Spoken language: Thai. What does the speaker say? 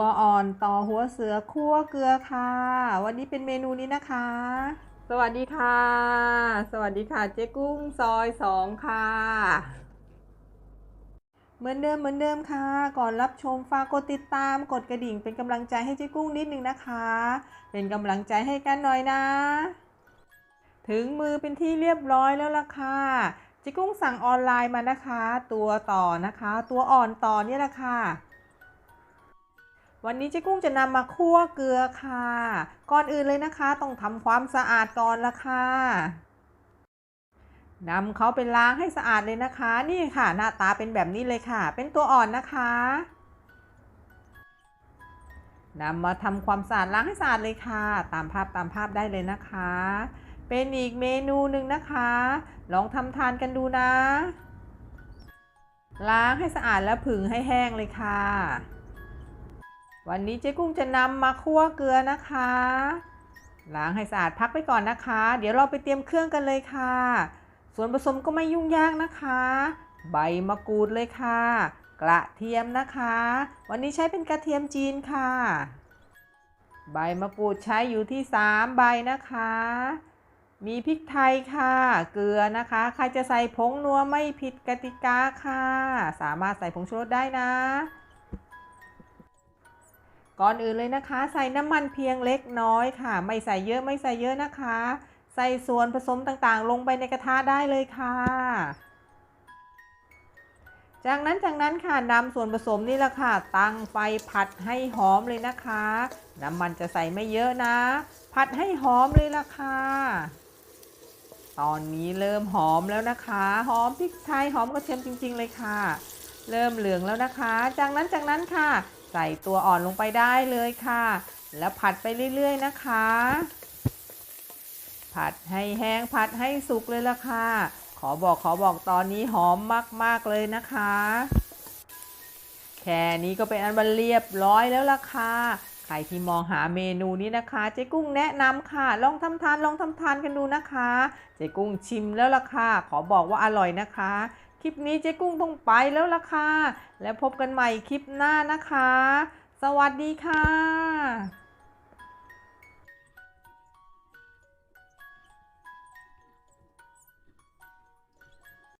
ตัวอ่อนต่อหัวเสือคั่วเกลือค่ะ วันนี้เป็นเมนูนี้นะคะ สวัสดีค่ะ สวัสดีค่ะเจ๊กุ้งซอยสองค่ะ เหมือนเดิมเหมือนเดิมค่ะ ก่อนรับชมฝากกดติดตามกดกระดิ่งเป็นกำลังใจให้เจ๊กุ้งนิดนึงนะคะ เป็นกำลังใจให้กันหน่อยนะ ถึงมือเป็นที่เรียบร้อยแล้วล่ะค่ะเจ๊กุ้งสั่งออนไลน์มานะคะ ตัวต่อนะคะ ตัวอ่อนต่อเนี่ยแหละค่ะ วันนี้เจ๊กุ้งจะนำมาคั่วเกลือค่ะ ก่อนอื่นเลยนะคะ ต้องทำความสะอาดก่อนละค่ะนำเขาไปล้างให้สะอาดเลยนะคะ นี่ค่ะ หน้าตาเป็นแบบนี้เลยค่ะ เป็นตัวอ่อนนะคะนำมาทำความสะอาดล้างให้สะอาดเลยค่ะ ตามภาพตามภาพได้เลยนะคะ เป็นอีกเมนูหนึ่งนะคะ ลองทำทานกันดูนะ ล้างให้สะอาดแล้วผึ่งให้แห้งเลยค่ะ วันนี้เจ๊กุ้งจะนำมาคั่วเกลือนะคะ ล้างให้สะอาดพักไปก่อนนะคะ เดี๋ยวเราไปเตรียมเครื่องกันเลยค่ะ ส่วนผสมก็ไม่ยุ่งยากนะคะ ใบมะกรูดเลยค่ะ กระเทียมนะคะ วันนี้ใช้เป็นกระเทียมจีนค่ะ ใบมะกรูดใช้อยู่ที่ 3 ใบนะคะ มีพริกไทยค่ะ เกลือนะคะ ใครจะใส่ผงนัวไม่ผิดกติกาค่ะ สามารถใส่ผงชูรสได้นะ ก่อนอื่นเลยนะคะ ใส่น้ำมันเพียงเล็กน้อยค่ะ ไม่ใส่เยอะไม่ใส่เยอะนะคะ ใส่ส่วนผสมต่างๆ ลงไปในกระทะได้เลยค่ะ จากนั้นจากนั้นค่ะนำส่วนผสมนี่แหละค่ะ ตั้งไฟผัดให้หอมเลยนะคะ น้ำมันจะใส่ไม่เยอะนะ ผัดให้หอมเลยล่ะค่ะตอนนี้เริ่มหอมแล้วนะคะ หอมพริกไทยหอมกระเทียมจริง ๆ เลยค่ะ เริ่มเหลืองแล้วนะคะ จากนั้นจากนั้นค่ะ ใส่ตัวอ่อนลงไปได้เลยค่ะ แล้วผัดไปเรื่อยๆนะคะ ผัดให้แห้งผัดให้สุกเลยละค่ะ ขอบอกขอบอกตอนนี้หอมมากๆเลยนะคะ แค่นี้ก็เป็นอันบันเรียบร้อยแล้วล่ะค่ะใครที่มองหาเมนูนี้นะคะเจ๊กุ้งแนะนำค่ะ ลองทำทานลองทำทานกันดูนะคะเจ๊กุ้งชิมแล้วล่ะค่ะ ขอบอกว่าอร่อยนะคะ คลิปนี้เจ๊กุ้งต้องไปแล้วล่ะค่ะ แล้วพบกันใหม่คลิปหน้านะคะ สวัสดีค่ะ